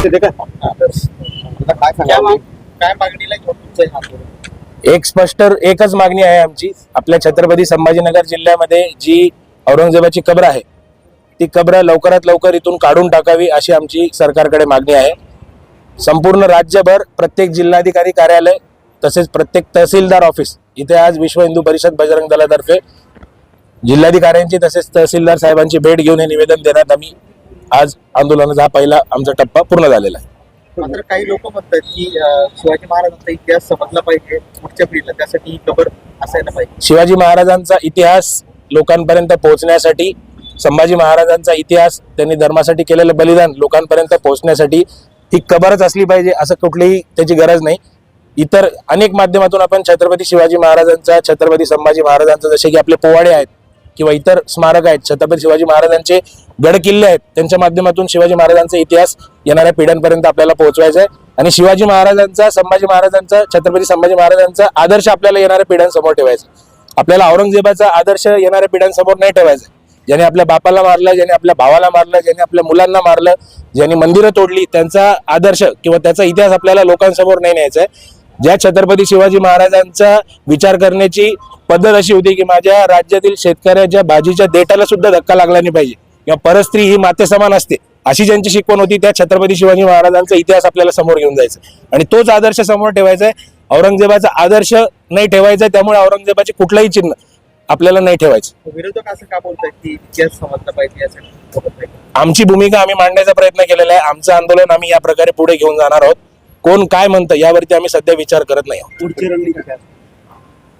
आता काय काय मागणीला हे? एक स्पष्ट एकच मागणी आहे आमची. आपल्या छत्रपती संभाजीनगर जिल्ह्यामध्ये जी औरंगजेबाची कब्र आहे ती कब्र लवकरात लवकर इथून काढून टाकावी अशी आमची सरकारकडे मागणी आहे. संपूर्ण राज्यभर प्रत्येक जिल्हाधिकारी कार्यालय तसेच प्रत्येक तहसीलदार ऑफिस इथे आज विश्व हिंदू परिषद बजरंग दलातर्फे जिल्हाधिकाऱ्यांची तसेच तहसीलदार साहेबांची भेट घेऊन हे निवेदन देण्यात आम्ही आज आंदोलनाचा हा पहिला आमचा टप्पा पूर्ण झालेला आहे. मात्र काही लोक म्हणतात की शिवाजी महाराजांचा इतिहास समजला पाहिजे पुढच्या पिढीला त्यासाठी ही कबर असायला पाहिजे. शिवाजी महाराजांचा इतिहास लोकांपर्यंत पोहोचण्यासाठी संभाजी महाराजांचा इतिहास त्यांनी धर्मासाठी केलेलं बलिदान लोकांपर्यंत पोहोचण्यासाठी ही कबरच असली पाहिजे असं कुठलीही त्याची गरज नाही. इतर अनेक माध्यमातून आपण छत्रपती शिवाजी महाराजांचा छत्रपती संभाजी महाराजांचा जसे की आपले पोवाडे आहेत किंवा इतर स्मारक आहेत छत्रपती शिवाजी महाराजांचे गड किल्ले आहेत त्यांच्या माध्यमातून शिवाजी महाराजांचा इतिहास येणाऱ्या पिढ्यांपर्यंत आपल्याला पोहोचवायचा आहे आणि शिवाजी महाराजांचा संभाजी महाराजांचा छत्रपती संभाजी महाराजांचा आदर्श आपल्याला येणाऱ्या पिढ्यांसमोर ठेवायचा आपल्याला औरंगजेबाचा आदर्श येणाऱ्या पिढ्यांसमोर नाही ठेवायचा ज्याने आपल्या बापाला मारलं ज्याने आपल्या भावाला मारलं ज्याने आपल्या मुलांना मारलं ज्यांनी मंदिरं तोडली त्यांचा आदर्श किंवा त्याचा इतिहास आपल्याला लोकांसमोर नाही न्यायचा आहे ज्या छत्रपती शिवाजी महाराजांचा विचार करण्याची पद्धत अशी होती की माझ्या राज्यातील शेतकऱ्याच्या भाजीच्या देठाला सुद्धा धक्का लागला नाही पाहिजे. किंवा परस्त्री ही मातेसमान असते. अशी ज्यांची शिकवण होती त्या छत्रपती शिवाजी महाराजांचा इतिहास आपल्याला समोर घेऊन जायचा. आणि तोच आदर्श समोर ठेवायचा आहे. औरंगजेबाचा आदर्श नाही ठेवायचा आहे, त्यामुळे औरंगजेबाचे कुठलंही चिन्ह आपल्याला नाही ठेवायचं. विरोधक असं का बोलतात की इतिहास समजला पाहिजे आमची भूमिका आम्ही मांडण्याचा प्रयत्न केलेला आहे. आमचं आंदोलन आम्ही या प्रकारे पुढे घेऊन जाणार आहोत. कोण काय म्हणतं यावरती आम्ही सध्या विचार करत नाही आहोत. पुढची रणनीती काय?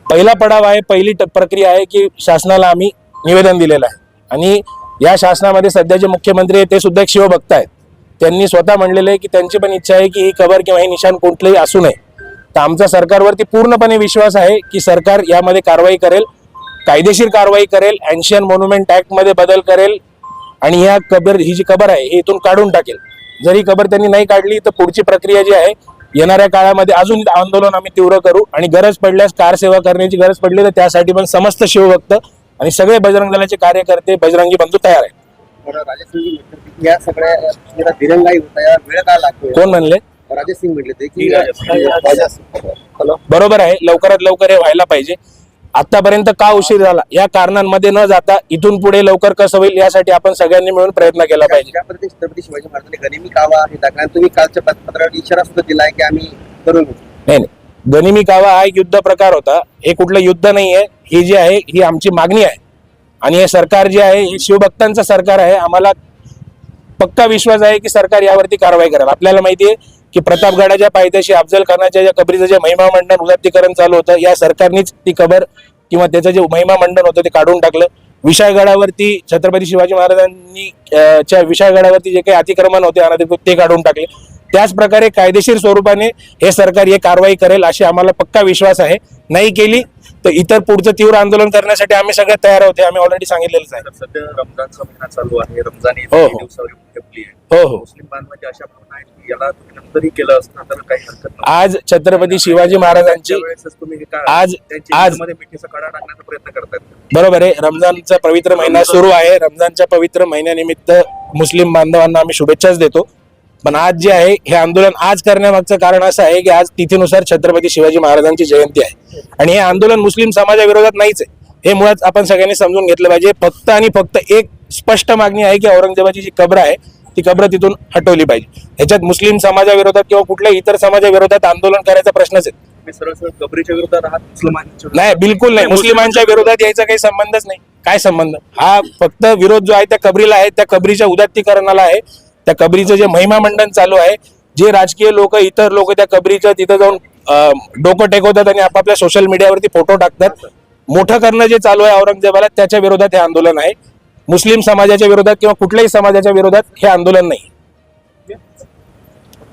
पहिला पडाव आहे पहिली प्रक्रिया आहे की शासनाला आम्ही निवेदन दिलेलं आहे. आणि या शासनामध्ये सध्या जे मुख्यमंत्री आहेत ते सुद्धा एक शिवभक्त आहेत. त्यांनी स्वतः म्हणलेलं आहे की त्यांची पण इच्छा आहे की ही कबर किंवा हे निशाण कोणतंही असू नये. तर आमचा सरकारवरती पूर्णपणे विश्वास आहे की सरकार यामध्ये कारवाई करेल कायदेशीर कारवाई करेल अँशियन मॉन्युमेंट ऍक्टमध्ये बदल करेल आणि ह्या कबर ही जी कबर आहे ही इथून काढून टाकेल. जर ही कबर त्यांनी नाही काढली तर पुढची प्रक्रिया जी आहे येणाऱ्या काळामध्ये अजून आंदोलन आम्ही तीव्र करू आणि गरज पडल्यास कार सेवा करण्याची गरज पडली तर त्यासाठी पण समस्त शिवभक्त आणि सगळे बजरंग दलाचे कार्यकर्ते बजरंगी बंधू तयार आहेत. या सगळ्या दिरंगाई होता या वेळ का कोण म्हणले? राजेश सिंग म्हटले ते की की राजेश. हॅलो. बरोबर आहे लवकरात लवकर हे व्हायला पाहिजे. आतापर्यंत का उशीर झाला? या कारणांमध्ये न जाता इथून पुढे लवकर कसं होईल यासाठी आपण सगळ्यांनी मिळून प्रयत्न केला पाहिजे. छत्रपती शिवाजी महाराजांनी गनिमी कावा हे दाखला तुम्ही कालच्या पत्रावर इशारा सुद्धा दिलाय की आम्ही करून नाही. गनिमी कावा हा एक युद्ध प्रकार होता. हे कुठलं युद्ध नाही आहे ही जी आहे ही आमची मागणी आहे. आणि हे सरकार जे आहे हे शिवभक्तांचं सरकार आहे. आम्हाला पक्का विश्वास आहे की सरकार यावरती कारवाई करेल. आपल्याला माहिती आहे की प्रतापगडाच्या पायथ्याशी अफजल खानाच्या ज्या कबरीचं जे महिमा मंडन उदात्तीकरण चालू होतं या सरकारनेच ती कबर किंवा त्याचं जे महिमा मंडन होतं ते काढून टाकलं. विशाळगडावरती छत्रपती शिवाजी महाराजांनी च्या विशाळगडावरती जे काही अतिक्रमण होते अनधिकृत ते काढून टाकले. त्याच प्रकारे कायदेशीर स्वरूपाने हे सरकार हे कारवाई करेल अशी आम्हाला पक्का विश्वास आहे. नाही केली तर इतर पुढचं तीव्र आंदोलन करण्यासाठी आम्ही सगळे तयार होते आम्ही ऑलरेडी सांगितलेलंच आहे. सध्या रमजानचा महिना चालू आहे. रमजान हो, हो. आहे. हो हो. मुस्लिम बांधवांची अशा भावना आहेत की याला तुम्ही नंतरही केलं असतं तर काही हरकत नाही आज छत्रपती शिवाजी महाराजांची हे आज आज मिठीचा कडा टाकण्याचा प्रयत्न करतात बरोबर आहे. रमजानचा पवित्र महिना सुरू आहे. रमजानच्या पवित्र महिन्यानिमित्त मुस्लिम बांधवांना आम्ही शुभेच्छाच देतो. पण आज जे आहे हे आंदोलन आज करण्यामागचं कारण असं आहे की आज तिथीनुसार छत्रपती शिवाजी महाराजांची जयंती आहे. आणि हे आंदोलन मुस्लिम समाजाविरोधात नाहीच आहे. हे मुळात आपण सगळ्यांनी समजून घेतलं पाहिजे. फक्त आणि फक्त एक स्पष्ट मागणी आहे की औरंगजेबाची जी कब्र आहे ती कब्र तिथून हटवली पाहिजे. ह्याच्यात मुस्लिम समाजाविरोधात किंवा कुठल्याही इतर समाजाविरोधात आंदोलन करायचा प्रश्नच आहे. कबरीच्या विरोधात नाही बिलकुल नाही. मुस्लिमांच्या विरोधात यायचा काही संबंधच नाही. काय संबंध? हा फक्त विरोध जो आहे त्या कबरीला आहे त्या कबरीच्या उदात्तीकरणाला आहे. त्या कबरीचं जे महिमा मंडन चालू आहे जे राजकीय लोक इतर लोक त्या कबरीचं तिथं जाऊन डोकं टेकवतात आणि आपापल्या सोशल मीडियावरती फोटो टाकतात. मोठं करणं जे चालू आहे औरंगजेबाला त्याच्या विरोधात हे आंदोलन आहे. मुस्लिम समाजाच्या विरोधात किंवा कुठल्याही समाजाच्या विरोधात हे आंदोलन नाही.